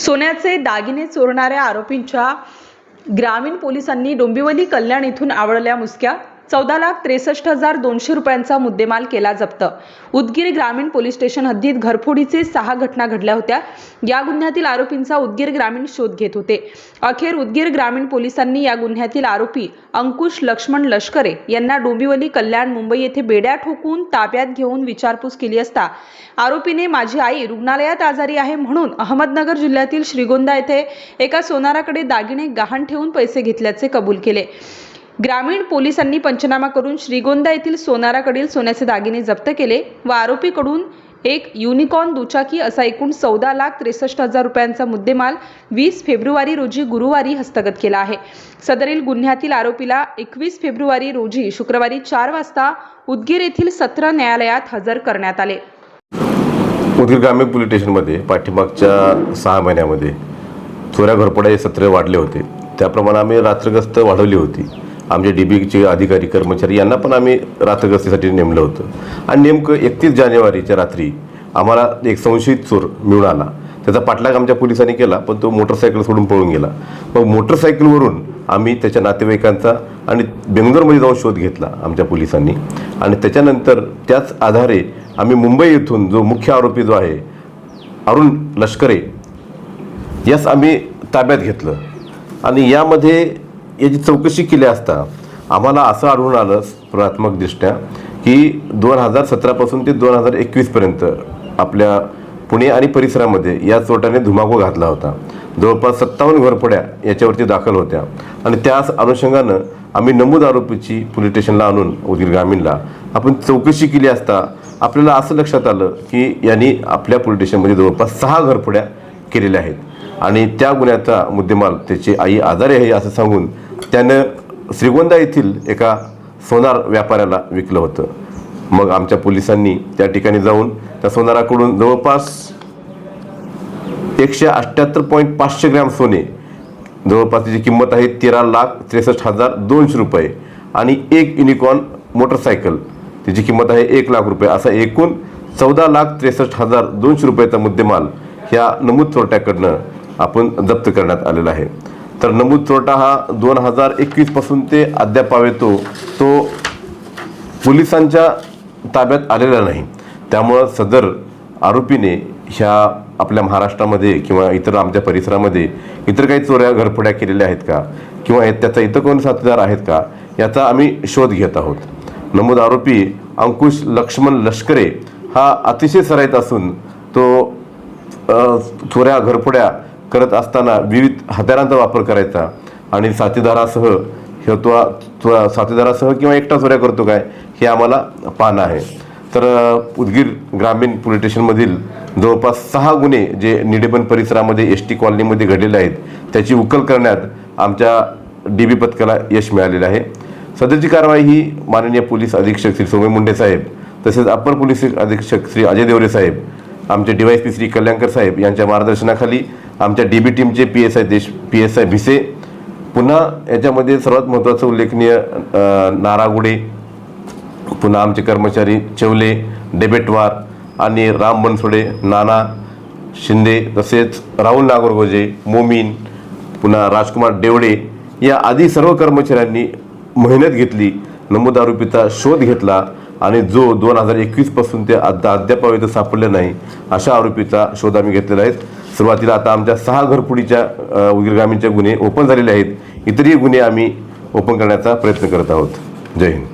सोन्याचे दागिने चोरणाऱ्या आरोपींच्या ग्रामीण पोलिसांनी डोंबिवली कल्याण इथून आवळल्या मुसक्या चौदा लाख त्रेसष्ट हजार दोनशे रुपयांचा मुद्देमाल केला जप्त. उदगीर ग्रामीण पोलीस स्टेशन हद्दीत घरफोडीचे सहा घटना घडल्या होत्या. या गुन्ह्यातील आरोपींचा उदगीर ग्रामीण शोध घेत होते. अखेर उदगीर ग्रामीण पोलिसांनी या गुन्ह्यातील आरोपी अंकुश लक्ष्मण लष्करे यांना डोंबिवली कल्याण मुंबई येथे बेड्या ठोकून ताब्यात घेऊन विचारपूस केली असता आरोपीने माझी आई रुग्णालयात आजारी आहे म्हणून अहमदनगर जिल्ह्यातील श्रीगोंदा येथे एका सोनाराकडे दागिने गहाण ठेवून पैसे घेतल्याचे कबूल केले. ग्रामीण पोलिसांनी पंचनामा करून श्रीगोंदा येथील सोनाराकडील सोन्याचे दागिने जप्त केले. व आरोपीकडून एक युनिकॉर्न दुचाकी असा एकूण चौदा लाख त्रेसष्ट हजार रुपयांचा मुद्देमाल वीस फेब्रुवारी रोजी गुरुवारी हस्तगत केला आहे. सदरील गुन्ह्यातील आरोपीला एकवीस फेब्रुवारी रोजी शुक्रवारी चार वाजता उदगीर येथील सत्र न्यायालयात हजर करण्यात आले. उदगीर ग्रामीण पोलीस स्टेशनमध्ये पाठीमागच्या सहा महिन्यामध्ये थोड्या घरपडा हे सत्र वाढले होते. त्याप्रमाणे आम्ही रात्रगस्त वाढवली होती. आमचे डी बीचे अधिकारी कर्मचारी यांना पण आम्ही रात्रगस्तीसाठी नेमलं होतं. आणि नेमकं एकतीस जानेवारीच्या रात्री आम्हाला एक संशयित चोर मिळून आला. त्याचा पाठलाग आमच्या पोलिसांनी केला पण तो मोटरसायकल सोडून पळून गेला. मग मोटरसायकलवरून आम्ही त्याच्या नातेवाईकांचा आणि बेंगलोरमध्ये जाऊन शोध घेतला आमच्या पोलिसांनी. आणि त्याच्यानंतर त्याच आधारे आम्ही मुंबई येथून जो मुख्य आरोपी जो आहे अरुण लष्करे यास आम्ही ताब्यात घेतलं. आणि यामध्ये याची चौकशी केली असता आम्हाला असं आढळून आलं प्राथमिकदृष्ट्या की दोन हजार सतरापासून ते दोन हजार एकवीसपर्यंत आपल्या पुणे आणि परिसरामध्ये या चोटाने धुमाकूळ घातला होता. जवळपास सत्तावन्न घरफोड्या याच्यावरती दाखल होत्या. आणि त्याच अनुषंगानं आम्ही नमूद आरोपीची पोलीस स्टेशनला आणून उदगीर ग्रामीणला आपण चौकशी केली असता आपल्याला असं लक्षात आलं की यांनी आपल्या पोलीस स्टेशनमध्ये जवळपास सहा घरफोड्या केलेल्या आहेत. आणि त्या गुन्ह्याचा मुद्देमाल त्याची आई आजारी आहे असं सांगून त्यानं श्रीगोंदा येथील एका सोनार व्यापाऱ्याला विकलं होतं. मग आमच्या पोलिसांनी त्या ठिकाणी जाऊन त्या सोनाराकडून जवळपास एकशे अठ्ठ्याहत्तर पॉईंट पाचशे ग्रॅम सोने जवळपास त्याची किंमत आहे तेरा लाख त्रेसष्ट हजार दोनशे रुपये आणि एक युनिकॉर्न मोटरसायकल. त्याची किंमत आहे एक लाख रुपये. असा एकूण चौदा लाख त्रेसष्ट हजार दोनशे रुपयाचा मुद्देमाल ह्या नमूद चोरट्याकडनं आपण जप्त करण्यात आलेला आहे. तर नमूद चोरटा हा दोन हजार एकवीसपासून ते अद्याप येतो. तो पोलिसांच्या ताब्यात आलेला नाही. त्यामुळं सदर आरोपीने ह्या आपल्या महाराष्ट्रामध्ये किंवा इतर आमच्या परिसरामध्ये इतर काही चोऱ्या घरफोड्या केलेल्या आहेत का? किंवा हे- त्याचा इतर कोण साथीदार आहेत का? याचा आम्ही शोध घेत आहोत. नमूद आरोपी अंकुश लक्ष्मण लष्करे हा अतिशय सराईत असून तो चोऱ्या घरफोड्या करत असताना विविध हत्यारांचा वापर करायचा. आणि साथीदारासह हे तो साथीदारासह किंवा एकटा चोऱ्या करतो काय हे आम्हाला पाहणं आहे. तर उदगीर ग्रामीण पोलीस स्टेशनमधील जवळपास सहा गुन्हे जे निडेबन परिसरामध्ये एस टी कॉलनीमध्ये घडलेले आहेत त्याची उकल करण्यात आमच्या डी बी पथकाला यश मिळालेलं आहे. सदरची कारवाई ही माननीय पोलीस अधीक्षक श्री सोमय मुंडे साहेब तसेच अप्पर पोलीस अधीक्षक श्री अजय देवरे साहेब आमचे डीवायस पी श्री कल्याणकर साहेब यांच्या मार्गदर्शनाखाली आमच्या डी बी टीमचे पी एस आय देश पी एस आय भिसे. पुन्हा याच्यामध्ये सर्वात महत्त्वाचं उल्लेखनीय नारागुडे. पुन्हा आमचे कर्मचारी चेवले डेबेटवार आणि राम बनसोडे नाना शिंदे तसेच राहुल नागरगोजे मोमीन पुन्हा राजकुमार डेवडे या आदी सर्व कर्मचाऱ्यांनी मेहनत घेतली. नमूद शोध घेतला. आणि जो दोन हजार एकवीसपासून ते अद्या अद्याप सापडले नाही अशा आरोपीचा शोध आम्ही घेतलेला आहे. सुरुवातीला आता आमच्या सहा घरपुडीच्या अ, गुन्हे ओपन झालेले आहेत. इतरही गुन्हे आम्ही ओपन करण्याचा प्रयत्न करत आहोत. जय हिंद.